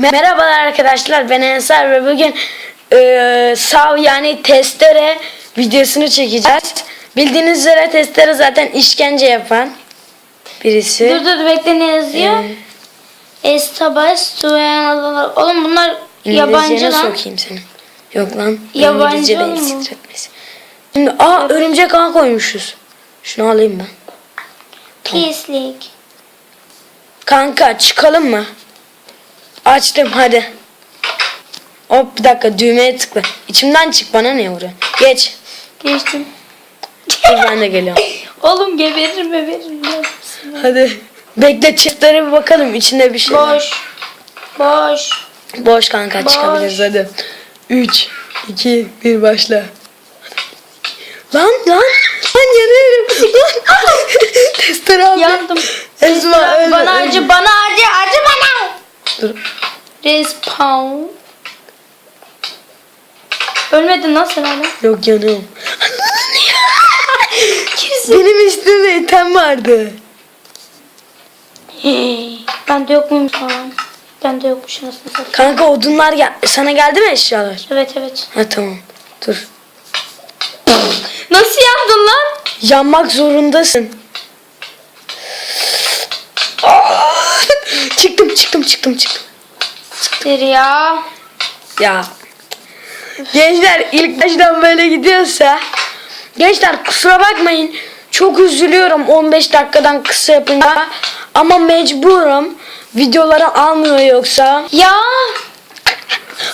Merhabalar arkadaşlar ben Ensar ve bugün e, sav yani testere videosunu çekeceğiz. Bildiğiniz üzere testere zaten işkence yapan birisi. Dur dur bekle ne yazıyor? Estabas Tuyan Oğlum bunlar yabancı lan. sokayım seni. Yok lan. Yabancı İngilizce de mu? eksik etmesin. Şimdi aa örümcek ağ koymuşuz. Şunu alayım ben. Pislik. Kanka çıkalım mı? Açtım hadi. Hop bir dakika düğmeye tıkla. İçimden çık bana ne vuruyor? Geç. Geçtim. Dur ben de geliyorum. Oğlum geberirim geberirim. Hadi. Bekle çiftlere bir bakalım içinde bir şey var. Boş. Boş. Boş kanka Boş. çıkabiliriz hadi. 3, 2, 1 başla. Lan lan. Lan yanıyorum. Lan. Testere abi. Yandım. Esma ölme. bana harcı bana harcı harcı bana. Dur. Respawn. Ölmedin lan sen hala. Yok yanıyorum. Benim üstümde item vardı. Hey, Bende yok muymuş falan. Bende yokmuş nasıl satayım. Kanka odunlar gel sana geldi mi eşyalar? Evet evet. Ha tamam. Dur. Nasıl yandın lan? Yanmak zorundasın. Çıktım çıktım çıktım çıktım. Siktir ya. Ya. Gençler ilk baştan böyle gidiyorsa Gençler kusura bakmayın. Çok üzülüyorum 15 dakikadan kısa yapınca. Ama mecburum. Videoları almıyor yoksa. Ya.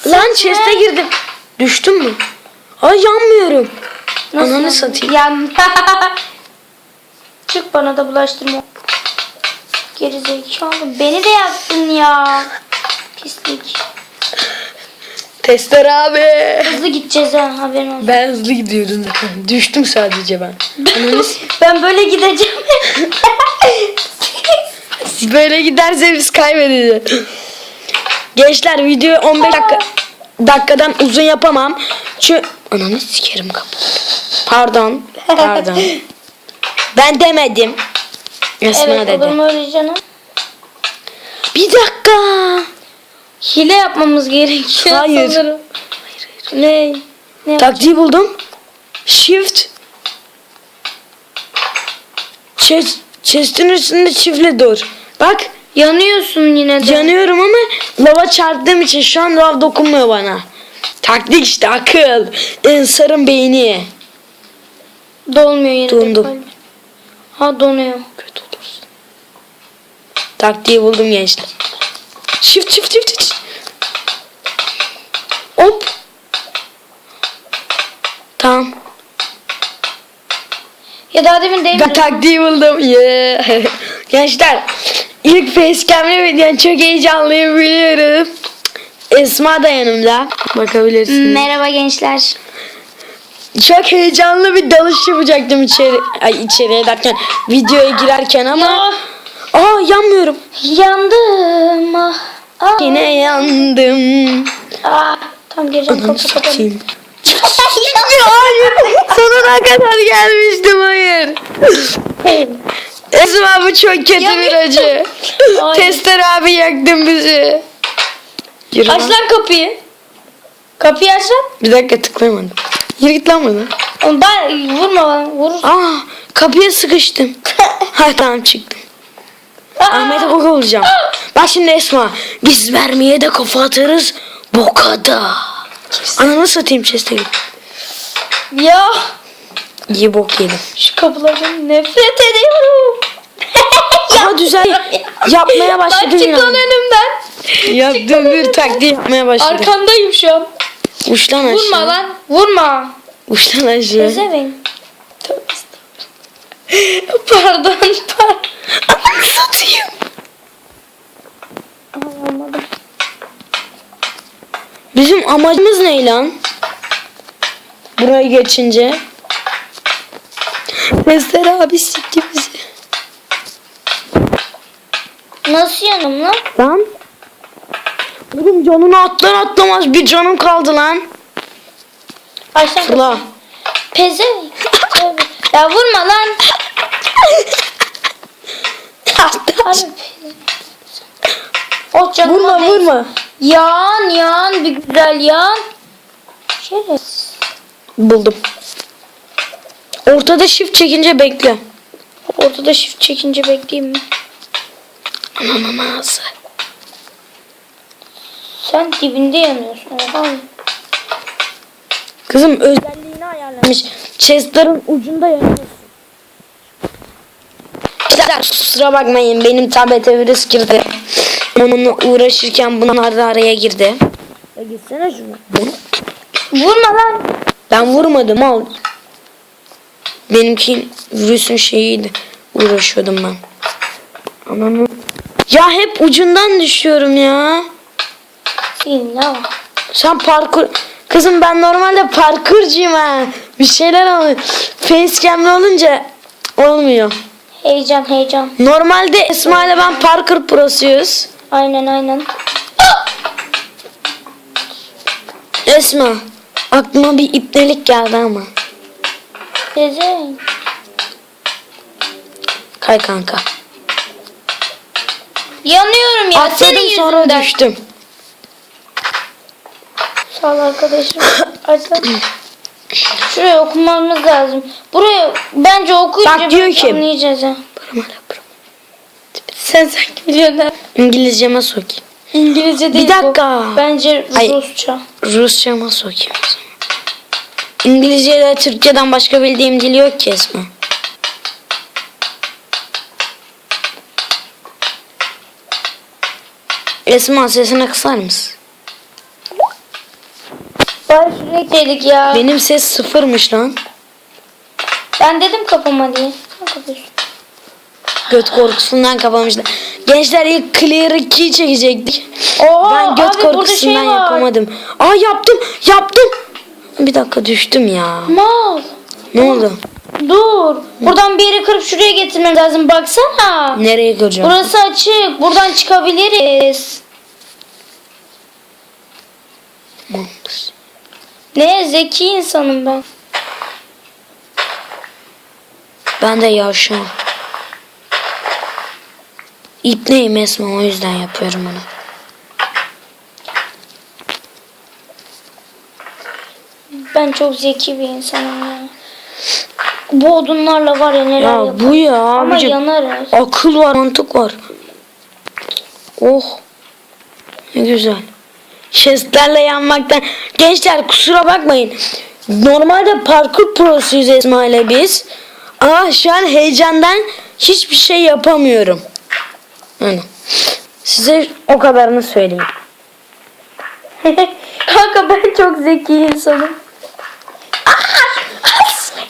Lan chest'e girdim. Düştüm mü? Ay yanmıyorum. Ananı satayım. Yan. Çık bana da bulaştırma. Geri zekalı. Beni de yaktın ya. Pislik. Tester abi. Hızlı gideceğiz ha haberin olsun. Ben hızlı gidiyorum zaten. Düştüm sadece ben. Ben böyle gideceğim. Böyle giderse biz kaybedeceğiz. Gençler videoyu 15 dakika, dakikadan uzun yapamam. Çünkü ananı sikerim kapı. Pardon. Pardon. ben demedim. Esma evet dedi. olur mu öyle canım? Bir dakika. Hile yapmamız gerekiyor Hayır. sanırım. Ne? Ne? Taktiği buldum. Shift. Chest, chest'in üstünde çiftle dur. Bak Yanıyorsun yine de. yanıyorum ama lava çarptığım için şu an lav dokunmuyor bana. Taktik işte akıl. Ensar'ın beyni. Dolmuyor yine Dondu. de. Ha donuyor. Kötü olursun. Taktiği buldum gençler. Shift shift shift. shift. Hop. Tamam. Ya daha demin değil Ben taktiği buldum. Yeah. Gençler ilk facecam'le videonun çok heyecanlıyım biliyorum. Esma da yanımda. Bakabilirsiniz. Merhaba gençler. Çok heyecanlı bir dalış yapacaktım içeri. Ay içeriye derken videoya girerken ama. Aa yanmıyorum. Yandım. Ah. Ah. Yine yandım. Ah. Tam gireceğim Ananı satayım. Hayır. Sonuna kadar gelmiştim hayır. Esma bu çok kötü Ya bir acı. Tester abi yaktın bizi. Yürü Aç lan. kapıyı. Kapıyı aç lan. Bir dakika tıklayamadım. Yürü git lan. Oğlum Ben vurma lan. Vur. Aa kapıya sıkıştım. ha tamam çıktım. Ahmet'e koku olacağım. Bak şimdi Esma. Biz vermeye de kafa atarız. Bokada. Ananı satayım chest'e git. Ya. İyi bok yedim. Şu kapılardan nefret ediyorum. Ama güzel yapmaya başladım Lan çık lan önümden. Yaptığım bir taktiği yapmaya başladım. Arkandayım şu an. Uç lan aşağı. Vurma lan. Vurma. Uç lan aşağı. Estağfurullah. Pardon. Pardon. Ananı satayım. Aa, Olmadı. Bizim amacımız ne lan? Burayı geçince. Tester abi sikti bizi. Nasıl yanım lan? Lan. Oğlum canını atlar atlamaz bir canım kaldı lan. Lan Fırla. Tövbe. ya vurma lan. Harbi pezevenk. Oh canım vurma ateş. vurma. Yan yan bir güzel yan. Şerefsiz. Buldum. Ortada shift çekince bekle. Ortada shift çekince bekleyeyim mi? Anam ağzı. Sen dibinde yanıyorsun. Oha. Kızım özelliğini ayarlamış. Chestlerin ucunda yanıyorsun. Arkadaşlar kusura bakmayın benim tablete virüs girdi. Onunla uğraşırken bunlar da araya girdi. Ya gitsene şuna. Vurma lan. Ben vurmadım al. Benimki virüsün şeyiydi. Uğraşıyordum ben. Ananı. Ya hep ucundan düşüyorum ya. Var? Sen parkur... Kızım ben normalde parkurcuyum ha. Bir şeyler oluyor. Facecam'li olunca olmuyor. Heyecan heyecan. Normalde Esma ile ben parkur prosuyuz. Aynen aynen. Esma aklıma bir ipnelik geldi ama. Teyze. Kay kanka. Yanıyorum ya Atladım senin sonra yüzünden. düştüm. Sağ ol arkadaşım. Açsana. Şuraya okumamız lazım. Buraya bence okuyunca Bak diyor ki- anlayacağız ha. Sen sanki biliyorsun ha. İngilizceme sokayım. İngilizce değil dakika. bu. Bence Ay. Rusça. Rusçama sokayım. İngilizce ile Türkçeden başka bildiğim dil yok ki Esma. Esma sesini kısar mısın? Bari şuraya dedik ya. Benim ses sıfırmış lan. Ben dedim kapama diye. Sen kapıyorsun. Göt korkusundan kapamışlar. Gençler ilk Clear 2'yi çekecektik. Oha, ben göt abi korkusundan şey var. yapamadım. Aa yaptım yaptım. Bir dakika düştüm ya. Mal. Ne oldu? Dur. Buradan bir yere kırıp şuraya getirmem lazım. Baksana. Nereye göreceğim? Burası açık. Buradan çıkabiliriz. Ne zeki insanım ben. Ben de yavşağım. İpneyim Esma o yüzden yapıyorum bunu. Ben çok zeki bir insanım ya. Bu odunlarla var ya neler Ya yaparım. bu ya Ama abicim. yanarız. Akıl var mantık var. Oh. Ne güzel. Chestlerle yanmaktan. Gençler kusura bakmayın. Normalde parkur prosuyuz Esma ile biz. Ama şu an heyecandan hiçbir şey yapamıyorum. Yani. Size o kadarını söyleyeyim. Kanka ben çok zeki insanım.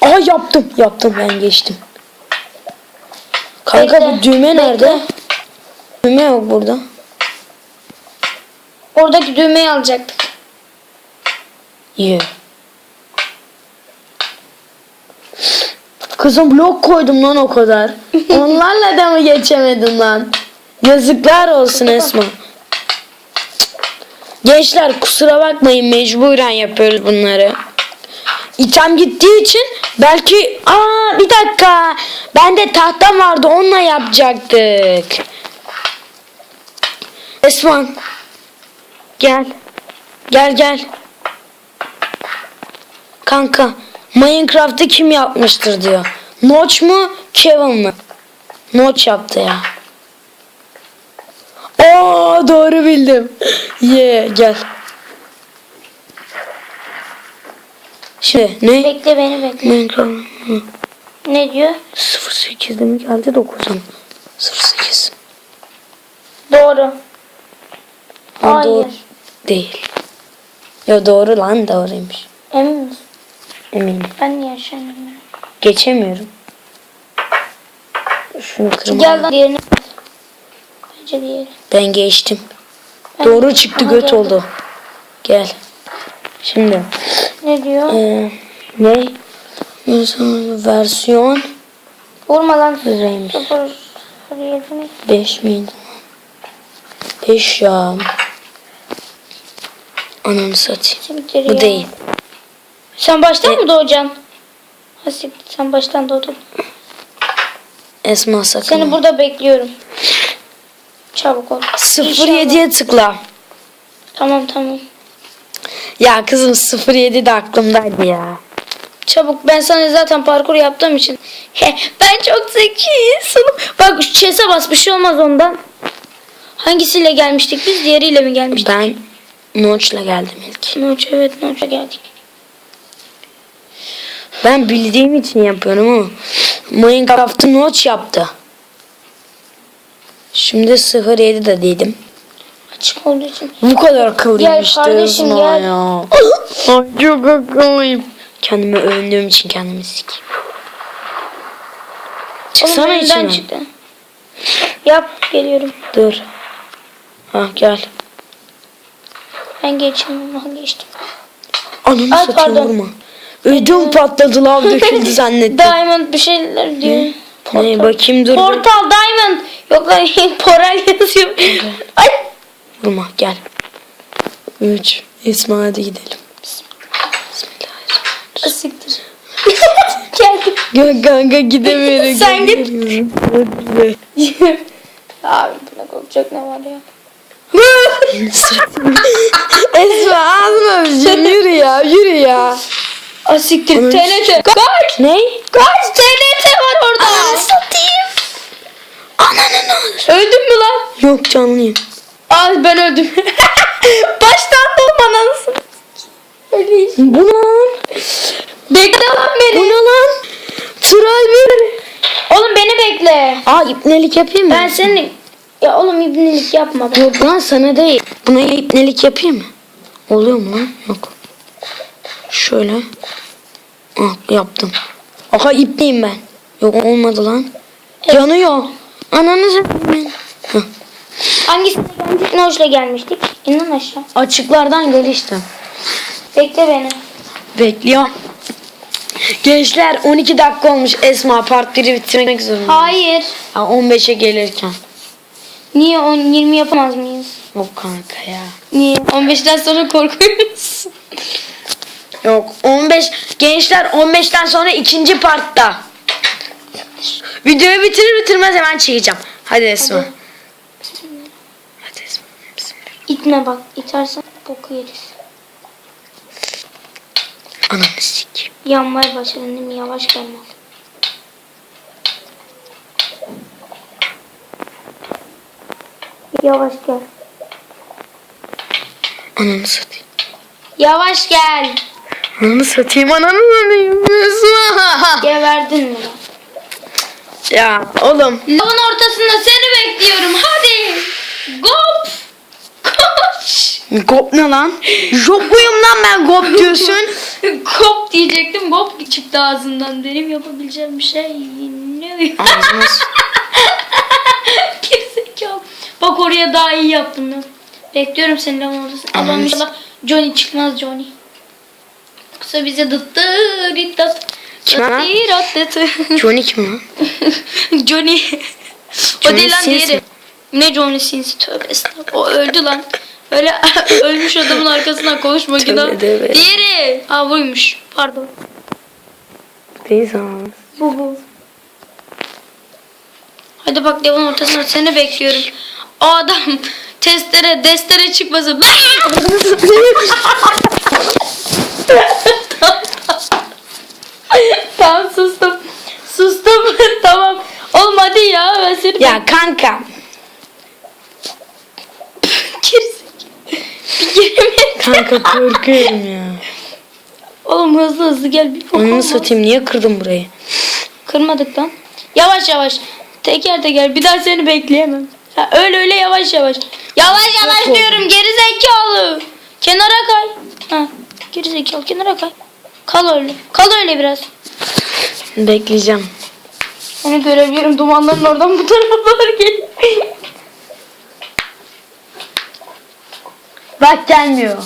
Aa yaptım. Yaptım ben geçtim. Kanka Bekle, bu düğme nerede? bekle. Düğme yok burada. Oradaki düğmeyi alacaktık. Ye. Kızım blok koydum lan o kadar. Onlarla da mı geçemedin lan? Yazıklar olsun Esma. Gençler kusura bakmayın mecburen yapıyoruz bunları. İtem gittiği için belki aa bir dakika bende tahta vardı onunla yapacaktık. Esma gel gel gel. Kanka Minecraft'ı kim yapmıştır diyor. Notch mu Kevin mi? Notch yaptı ya. Doğru bildim. Ye gel. Şimdi ne? Bekle beni bekle. Hı. Ne diyor? 08'de mi geldi 9'a mı? 08. Doğru. Ha, Hayır. Doğru değil. Ya doğru lan doğruymuş. Emin misin? Eminim. Ben niye yaşamıyorum? Geçemiyorum. Şunu kırma. Gel lan diğerini. Bence diğeri. Ben geçtim. Doğru çıktı Aha, göt geldim. oldu. Gel. Şimdi. Ne diyor? Ee, ne? Versiyon Vurma lan. Yedi. 5 miydi? 5 ya. Ananı satayım. Bu değil. Sen baştan mı doğacaksın? Hasip sen baştan doğdun. Esma sakın. Seni burada bekliyorum. Çabuk ol. İnşallah. 07'ye tıkla. Tamam tamam. Ya kızım 07 de aklımdaydı ya. Çabuk ben sana zaten parkur yaptığım için. He, ben çok zeki insanım. Bak chest'e bas bir şey olmaz ondan. Hangisiyle gelmiştik biz? Diğeriyle mi gelmiştik? Ben Notch'la geldim ilk. Noç evet Noç'a geldik. Ben bildiğim için yapıyorum ama Minecraft'ı Notch yaptı. Şimdi 07 de dedim. Açık olduğu için. Bu kadar akıllıymış Gel kardeşim, Esma gel. ya. Ay çok akıllıyım. Kendime övündüğüm için kendimi sikeyim. Çıksana Oğlum içine. çıktı. Yap geliyorum. Dur. Ha gel. Ben geçeyim ama geçtim. Ananı Ay, satayım pardon. vurma. Ödüm patladı lav döküldü zannettim. Diamond bir şeyler diyor. ne bakayım dur. Portal Diamond. Yok lan Poral yazıyor. Ay. Vurma gel. 3. Esma hadi gidelim. Bismillahirrahmanirrahim. Siktir. Gel kanka gidemiyorum. Sen git. Abi buna korkacak ne var ya? Esma ağzına yürü ya yürü ya. Aa siktir. Onun- TNT. Kaç. Ne? Kaç TNT var orada. Ananı satayım. Ananı Öldün mü lan? Yok canlıyım. Aa ben öldüm. Baştan doğum anasını. Öyle iş. Bu ne lan? Bekle lan Bu beni. ne lan? Tral bir. Oğlum beni bekle. Aa ipnelik yapayım mı? Ben senin... Ya oğlum ibnilik yapma. be. Yok lan sana değil. Buna ipnelik yapayım mı? Oluyor mu lan? Yok. Şöyle. Ah yaptım. Aha ipliyim ben. Yok olmadı lan. Yanıyor. Ananı satayım. Hah. Hangisine gelmiştik? Ne hoşla gelmiştik? İnan aşağı. Açıklardan geliştim. Bekle beni. Bekliyor. Gençler 12 dakika olmuş Esma part 1'i bitirmek zorunda. Hayır. Ha, 15'e gelirken. Niye 10 20 yapamaz mıyız? Yok kanka ya. Niye? 15'ten sonra korkuyoruz. Yok 15 gençler 15'ten sonra ikinci partta. Videoyu bitirir bitirmez hemen çekeceğim. Hadi Esma. Hadi. Hadi Esma. İtme bak. İtersen boku yeriz. Ananı sikeyim. Yanmaya değil mi? Yavaş gelmez. Yavaş gel. Ananı satayım. Yavaş gel. Ananı satayım. Ananı satayım. Geberdin mi ya oğlum. Lavın ortasında seni bekliyorum. Hadi. Gop. Koş. Gop ne lan? Jokuyum lan ben gop diyorsun. Gop diyecektim. Gop çıktı ağzından. Benim yapabileceğim bir şey ne? Ağzına Gerizekalı. Bak oraya daha iyi yaptım ben. Bekliyorum seni lavın ortasında. Allah'ım inşallah Johnny çıkmaz Johnny. Yoksa bize dıttı rittat. Kim dıttı. Johnny kim lan? Johnny. o Johnny değil lan Sins diğeri. mi? Ne Johnny Sins? Tövbe estağfurullah. O öldü lan. Öyle ölmüş adamın arkasından konuşma Tövbe günah. tövbe. Diğeri. Aa buymuş. Pardon. Sana. Bu bu. Hadi bak devon ortasında seni bekliyorum. O adam testere destere çıkmasın. Tamam sustum. Sustum. tamam. Oğlum hadi ya ben seni Ya kanka. Kanka korkuyorum ya. Oğlum hızlı hızlı gel. Bir olmaz. satayım niye kırdın burayı? Kırmadık lan. Yavaş yavaş. Teker teker. Bir daha seni bekleyemem. Ha, öyle öyle yavaş yavaş. Yavaş yavaş oldu. diyorum geri zekalı. Kenara kay. Ha, geri zekalı kenara kay. Kal öyle. Kal öyle biraz. Bekleyeceğim. Onu görebiliyorum. Dumanların oradan bu tarafa doğru geliyor. Bak gelmiyor.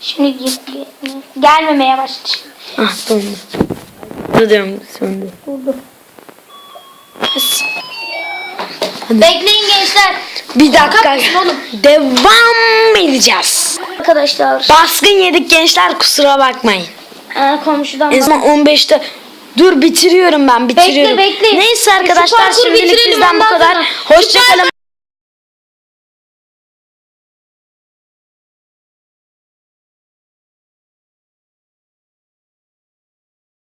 Şimdi gel- gel- gelmemeye başladı. Ah dondu. Dur diyorum söndü. Bekleyin gençler. Bir dakika. Oğlum. Devam edeceğiz. Arkadaşlar. Baskın yedik gençler kusura bakmayın. Ha, komşudan En son 15'te Dur bitiriyorum ben bitiriyorum. bekle. Neyse Şu arkadaşlar şimdilik bizden bu kadar. Hoşçakalın.